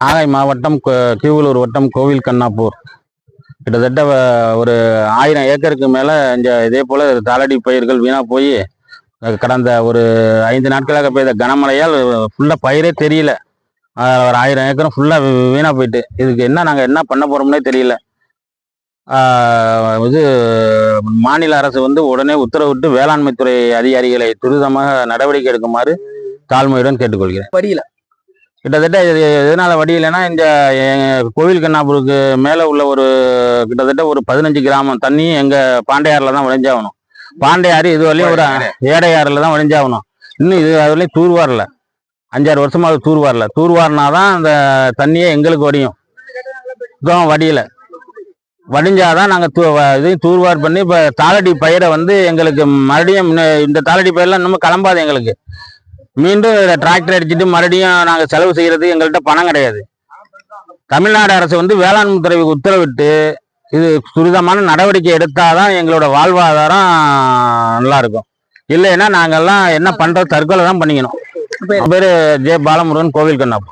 நாகை மாவட்டம் கீவலூர் வட்டம் கோவில் கண்ணாப்பூர். கிட்டத்தட்ட ஒரு ஆயிரம் ஏக்கருக்கு மேலே இந்த இதே போல் தாளடி பயிர்கள் வீணாக போய் கடந்த ஒரு ஐந்து நாட்களாக பெய்த கனமழையால் ஃபுல்லாக பயிரே தெரியல. ஒரு ஆயிரம் ஏக்கரும் ஃபுல்லாக வீணாக போயிட்டு. இதுக்கு என்ன நாங்கள் என்ன பண்ண போகிறோம்னே தெரியல. இது மாநில அரசு வந்து உடனே உத்தரவிட்டு வேளாண்மைத்துறை அதிகாரிகளை துரிதமாக நடவடிக்கை எடுக்குமாறு தாழ்மையுடன் கேட்டுக்கொள்கிறேன். வடியில கிட்டத்தட்ட இது எதனால் வடியலைன்னா இந்த கோவில் கண்ணாபுருக்கு மேலே உள்ள ஒரு கிட்டத்தட்ட ஒரு பதினஞ்சு கிராமம் தண்ணி எங்கள் பாண்டையாரில் தான் விளைஞ்சாகணும் பாண்டையாறு இது வரையும் ஒரு ஏடையாறில் தான் விளைஞ்சாகணும் இன்னும் இது அதுலேயும் தூர்வாரில் அஞ்சாறு வருஷமாக அது தூர்வாரினா தான் அந்த தண்ணியே எங்களுக்கு வடியும். இதுவும் வடியல. வடிஞ்சாதான் நாங்கள் தூ இதையும் தூர்வார் பண்ணி இப்போ தாளடி பயிரை வந்து எங்களுக்கு மறுபடியும் இந்த தாளடி பயிரெல்லாம் இன்னமும் கிளம்பாது எங்களுக்கு. மீண்டும் டிராக்டர் அடிச்சுட்டு மறுபடியும் நாங்க செலவு செய்யறதுக்கு எங்கள்கிட்ட பணம் கிடையாது. தமிழ்நாடு அரசு வந்து வேளாண் துறைக்கு உத்தரவிட்டு இது துரிதமான நடவடிக்கை எடுத்தாதான் எங்களோட வாழ்வாதாரம் நல்லா இருக்கும். இல்லைன்னா நாங்கெல்லாம் என்ன பண்றது தற்கொலை தான் பண்ணிக்கணும் பேரு ஜே பாலமுருகன் கோவில் கண்ணாப்பு